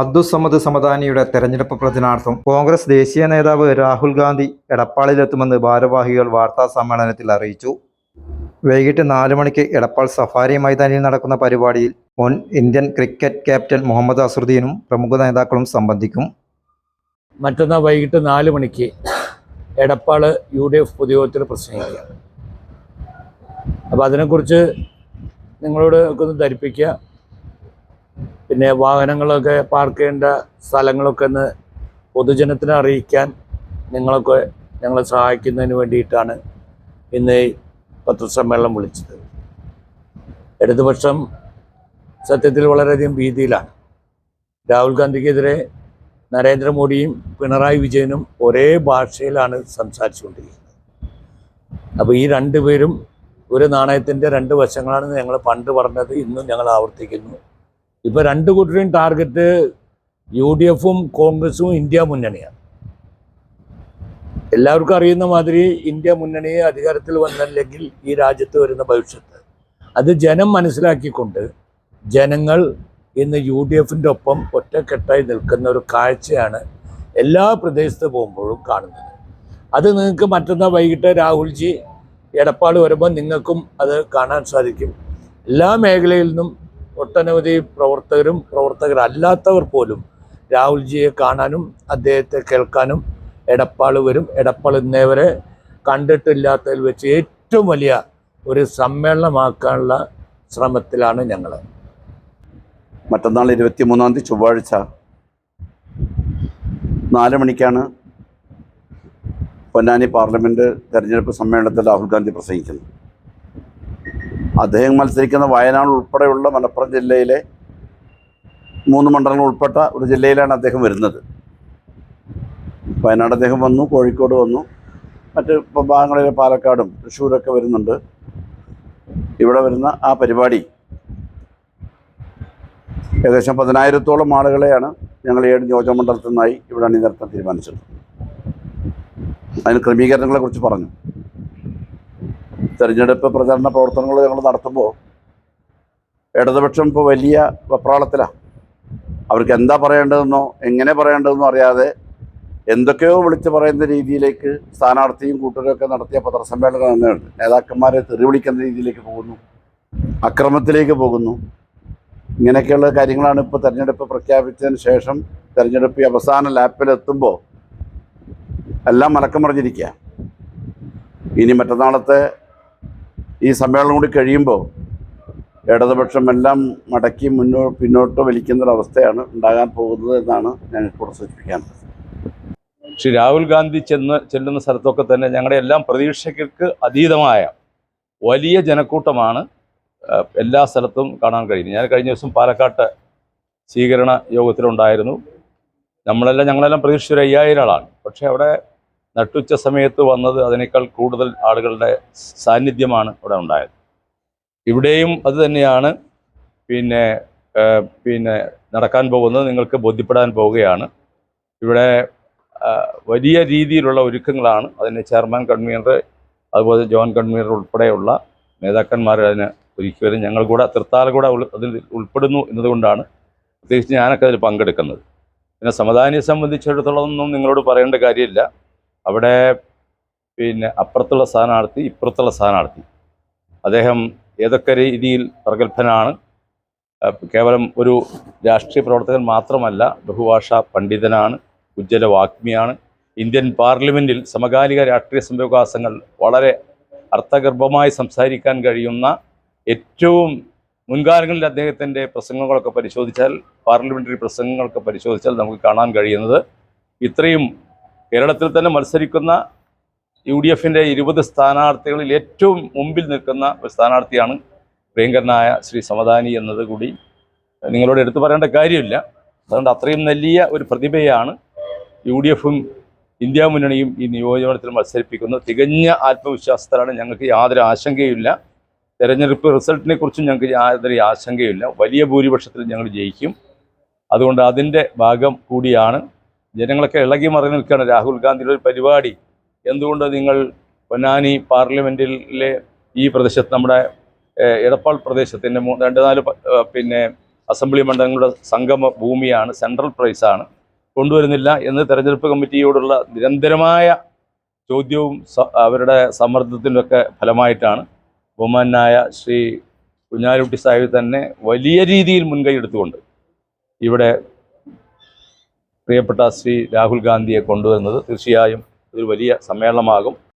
അബ്ദുസമ്മദ് സമദാനിയുടെ തെരഞ്ഞെടുപ്പ് പ്രചരണാർത്ഥം കോൺഗ്രസ് ദേശീയ നേതാവ് രാഹുൽ ഗാന്ധി എടപ്പാളിലെത്തുമെന്ന് ഭാരവാഹികൾ വാർത്താ സമ്മേളനത്തിൽ അറിയിച്ചു. വൈകിട്ട് നാല് മണിക്ക് എടപ്പാൾ സഫാരി മൈതാനിയിൽ നടക്കുന്ന പരിപാടിയിൽ മുൻ ഇന്ത്യൻ ക്രിക്കറ്റ് ക്യാപ്റ്റൻ മുഹമ്മദ് അസറുദ്ദീനും പ്രമുഖ നേതാക്കളും സംബന്ധിക്കും. മറ്റന്നാൾ വൈകിട്ട് നാല് മണിക്ക് എടപ്പാൾ യു ഡി എഫ് പൊതുയോഗത്തിൽ പ്രസംഗിക്കുകയാണ് അപ്പോൾ അതിനെക്കുറിച്ച് നിങ്ങളോട് ഒക്കെ ഒന്ന് ധരിപ്പിക്കുക. പിന്നെ വാഹനങ്ങളൊക്കെ പാർക്ക് ചെയ്യേണ്ട സ്ഥലങ്ങളൊക്കെ ഒന്ന് പൊതുജനത്തിനെ അറിയിക്കാൻ നിങ്ങളൊക്കെ ഞങ്ങളെ സഹായിക്കുന്നതിന് വേണ്ടിയിട്ടാണ് ഇന്ന് പത്രസമ്മേളനം വിളിച്ചത്. ഇടതുപക്ഷം സത്യത്തിൽ വളരെയധികം ഭീതിയിലാണ്. രാഹുൽ ഗാന്ധിക്കെതിരെ നരേന്ദ്രമോദിയും പിണറായി വിജയനും ഒരേ ഭാഷയിലാണ് സംസാരിച്ചുകൊണ്ടിരിക്കുന്നത്. അപ്പോൾ ഈ രണ്ടുപേരും ഒരു നാണയത്തിന്റെ രണ്ട് വശങ്ങളാണെന്ന് ഞങ്ങൾ പണ്ട് പറഞ്ഞത് ഇന്നും ഞങ്ങൾ ആവർത്തിക്കുന്നു. ഇപ്പോൾ രണ്ട് കൂട്ടരെയും ടാർഗറ്റ് യു ഡി എഫും കോൺഗ്രസും ഇന്ത്യ മുന്നണിയാണ്. എല്ലാവർക്കും അറിയുന്ന മാതിരി ഇന്ത്യ മുന്നണിയെ അധികാരത്തിൽ വന്നില്ലെങ്കിൽ ഈ രാജ്യത്ത് വരുന്ന ഭവിഷ്യത്ത്. അത് ജനം മനസ്സിലാക്കിക്കൊണ്ട് ജനങ്ങൾ ഇന്ന് യു ഡി എഫിന്റെ ഒപ്പം ഒറ്റക്കെട്ടായി നിൽക്കുന്ന ഒരു കാഴ്ചയാണ് എല്ലാ പ്രദേശത്ത് പോകുമ്പോഴും കാണുന്നത്. അത് നിങ്ങൾക്ക് മറ്റന്നാൾ വൈകിട്ട് രാഹുൽജി എടപ്പാട് വരുമ്പോൾ നിങ്ങൾക്കും അത് കാണാൻ സാധിക്കും. എല്ലാ മേഖലയിൽ നിന്നും ഒട്ടനവധി പ്രവർത്തകരും പ്രവർത്തകരല്ലാത്തവർ പോലും രാഹുൽജിയെ കാണാനും അദ്ദേഹത്തെ കേൾക്കാനും എടപ്പാൾ വരും. എടപ്പാൾ ഇന്നേ വരെ കണ്ടിട്ടില്ലാത്തതിൽ വെച്ച് ഏറ്റവും വലിയ ഒരു സമ്മേളനമാക്കാനുള്ള ശ്രമത്തിലാണ് ഞങ്ങൾ മറ്റന്നാൾ ഇരുപത്തി മൂന്നാം തീയതി ചൊവ്വാഴ്ച നാല് മണിക്കാണ് പൊന്നാനി പാർലമെന്റ് തെരഞ്ഞെടുപ്പ് സമ്മേളനത്തിൽ രാഹുൽ ഗാന്ധി പ്രസംഗിക്കുന്നത്. അദ്ദേഹം മത്സരിക്കുന്ന വയനാട് ഉൾപ്പെടെയുള്ള മലപ്പുറം ജില്ലയിലെ മൂന്ന് മണ്ഡലങ്ങൾ ഉൾപ്പെട്ട ഒരു ജില്ലയിലാണ് അദ്ദേഹം വരുന്നത്. വയനാട് അദ്ദേഹം വന്നു കോഴിക്കോട് വന്നു. മറ്റ് ഭാഗങ്ങളിലെ പാലക്കാടും തൃശ്ശൂരൊക്കെ വരുന്നുണ്ട്. ഇവിടെ വരുന്ന ആ പരിപാടി ഏകദേശം പതിനായിരത്തോളം ആളുകളെയാണ് ഞങ്ങൾ ഏഴ് നിയോജക മണ്ഡലത്തിൽ നിന്നായി ഇവിടെ അണിനിരത്താൻ തീരുമാനിച്ചത്. അതിന് ക്രമീകരണങ്ങളെ കുറിച്ച് പറഞ്ഞു. തെരഞ്ഞെടുപ്പ് പ്രചരണ പ്രവർത്തനങ്ങൾ ഞങ്ങൾ നടത്തുമ്പോൾ ഇടതുപക്ഷം ഇപ്പോൾ വലിയ വെപ്രാളത്തിലാണ്. അവർക്ക് എന്താ പറയേണ്ടതെന്നോ എങ്ങനെ പറയേണ്ടതെന്നോ അറിയാതെ എന്തൊക്കെയോ വിളിച്ച് പറയുന്ന രീതിയിലേക്ക് സ്ഥാനാർത്ഥിയും കൂട്ടരൊക്കെ നടത്തിയ പത്രസമ്മേളനം തന്നെയുണ്ട് നേതാക്കന്മാരെ തെറി വിളിക്കുന്ന രീതിയിലേക്ക് പോകുന്നു അക്രമത്തിലേക്ക് പോകുന്നു. ഇങ്ങനെയൊക്കെയുള്ള കാര്യങ്ങളാണ് ഇപ്പോൾ തെരഞ്ഞെടുപ്പ് പ്രഖ്യാപിച്ചതിന് ശേഷം തെരഞ്ഞെടുപ്പ് അവസാന ലാപ്പിലെത്തുമ്പോൾ എല്ലാം മലക്കം മറിഞ്ഞിരിക്കുക ഇനി മറ്റന്നാളത്തെ ഈ സമ്മേളനം കൂടി കഴിയുമ്പോൾ ഇടതുപക്ഷം എല്ലാം മടക്കി മുന്നോട്ട് പിന്നോട്ട് വലിക്കുന്നൊരവസ്ഥയാണ് ഉണ്ടാകാൻ പോകുന്നത് എന്നാണ് ഞാൻ ഇപ്പോൾ സൂചിപ്പിക്കാനുള്ളത് ശ്രീ രാഹുൽ ഗാന്ധി ചെന്ന് ചെല്ലുന്ന സ്ഥലത്തൊക്കെ തന്നെ ഞങ്ങളുടെ എല്ലാം പ്രതീക്ഷകൾക്ക് അതീതമായ വലിയ ജനക്കൂട്ടമാണ് എല്ലാ സ്ഥലത്തും കാണാൻ കഴിയുന്നത്. ഞാൻ കഴിഞ്ഞ ദിവസം പാലക്കാട്ട് സ്വീകരണ യോഗത്തിലുണ്ടായിരുന്നു. നമ്മളെല്ലാം ഞങ്ങളെല്ലാം പ്രതീക്ഷിച്ച ഒരു അയ്യായിരം ആളാണ്. പക്ഷേ അവിടെ നട്ടുച്ച സമയത്ത് വന്നത് അതിനേക്കാൾ കൂടുതൽ ആളുകളുടെ സാന്നിധ്യമാണ് ഇവിടെ ഉണ്ടായത്. ഇവിടെയും അത് തന്നെയാണ് പിന്നെ പിന്നെ നടക്കാൻ പോകുന്നത്. നിങ്ങൾക്ക് ബോധ്യപ്പെടാൻ പോവുകയാണ്. ഇവിടെ വലിയ രീതിയിലുള്ള ഒരുക്കങ്ങളാണ് അതിന് ചെയർമാൻ കൺവീനർ അതുപോലെ ജോൺ കൺവീനർ ഉൾപ്പെടെയുള്ള നേതാക്കന്മാർ അതിന് ഒരുക്കിവരും ഞങ്ങൾ കൂടെ തൃത്താല കൂടെ അതിൽ ഉൾപ്പെടുന്നു എന്നതുകൊണ്ടാണ് പ്രത്യേകിച്ച് ഞാനൊക്കെ അതിൽ പങ്കെടുക്കുന്നത്. പിന്നെ സമുദായനെ സംബന്ധിച്ചിടത്തോളം ഒന്നും നിങ്ങളോട് പറയേണ്ട കാര്യമില്ല. അവിടെ പിന്നെ അപ്പുറത്തുള്ള സ്ഥാനാർത്ഥി ഇപ്പുറത്തുള്ള സ്ഥാനാർത്ഥി അദ്ദേഹം ഏതൊക്കെ രീതിയിൽ പ്രഗത്ഭനാണ് കേവലം ഒരു രാഷ്ട്രീയ പ്രവർത്തകൻ മാത്രമല്ല ബഹുഭാഷാ പണ്ഡിതനാണ് ഉജ്ജ്വല വാഗ്മിയാണ്. ഇന്ത്യൻ പാർലമെന്റിൽ സമകാലിക രാഷ്ട്രീയ സംഭവവികാസങ്ങൾ വളരെ അർത്ഥഗർഭമായി സംസാരിക്കാൻ കഴിയുന്ന ഏറ്റവും മുൻകാലങ്ങളിൽ അദ്ദേഹത്തിന്റെ പ്രസംഗങ്ങളൊക്കെ പരിശോധിച്ചാൽ പാർലമെന്ററി പ്രസംഗങ്ങളൊക്കെ പരിശോധിച്ചാൽ നമുക്ക് കാണാൻ കഴിയുന്നത് ഇത്രയും കേരളത്തിൽ തന്നെ മത്സരിക്കുന്ന യു ഡി എഫിന്റെ ഇരുപത് സ്ഥാനാർത്ഥികളിൽ ഏറ്റവും മുമ്പിൽ നിൽക്കുന്ന ഒരു സ്ഥാനാർത്ഥിയാണ് പ്രിയങ്കരനായ ശ്രീ സമദാനി എന്നത് കൂടി. നിങ്ങളോട് എടുത്തു പറയേണ്ട കാര്യമില്ല. അതുകൊണ്ട് അത്രയും വലിയ ഒരു പ്രതിഭയാണ് യു ഡി എഫും ഇന്ത്യ മുന്നണിയും ഈ നിയോജനത്തിൽ മത്സരിപ്പിക്കുന്നത്. തികഞ്ഞ ആത്മവിശ്വാസത്തിലാണ് ഞങ്ങൾക്ക് യാതൊരു ആശങ്കയുമില്ല. തെരഞ്ഞെടുപ്പ് റിസൾട്ടിനെ കുറിച്ചും ഞങ്ങൾക്ക് യാതൊരു ആശങ്കയുമില്ല. വലിയ ഭൂരിപക്ഷത്തിൽ ഞങ്ങൾ ജയിക്കും. അതുകൊണ്ട് അതിന്റെ ഭാഗം കൂടിയാണ് ജനങ്ങളൊക്കെ ഇളകി മറിഞ്ഞു നിൽക്കുകയാണ്. രാഹുൽ ഗാന്ധിയുടെ ഒരു പരിപാടി. എന്തുകൊണ്ട് നിങ്ങൾ പൊന്നാനി പാർലമെന്റിലെ ഈ പ്രദേശത്ത് നമ്മുടെ എടപ്പാൾ പ്രദേശത്തിന്റെ രണ്ട് നാല് പിന്നെ അസംബ്ലി മണ്ഡലങ്ങളുടെ സംഗമ ഭൂമിയാണ് സെൻട്രൽ പ്രൈസാണ് കൊണ്ടുവരുന്നില്ല എന്ന് തെരഞ്ഞെടുപ്പ് കമ്മിറ്റിയോടുള്ള നിരന്തരമായ ചോദ്യവും അവരുടെ സമ്മർദ്ദത്തിന്റെയൊക്കെ ഫലമായിട്ടാണ് ബഹുമാനായ ശ്രീ കുഞ്ഞാലിക്കുട്ടി സാഹിബ് തന്നെ വലിയ രീതിയിൽ മുൻകൈ എടുത്തുകൊണ്ട് ഇവിടെ പ്രിയപ്പെട്ട ശ്രീ രാഹുൽ ഗാന്ധിയെ കൊണ്ടുവരുന്നത് തീർച്ചയായും ഒരു വലിയ സമ്മേളനമാകും.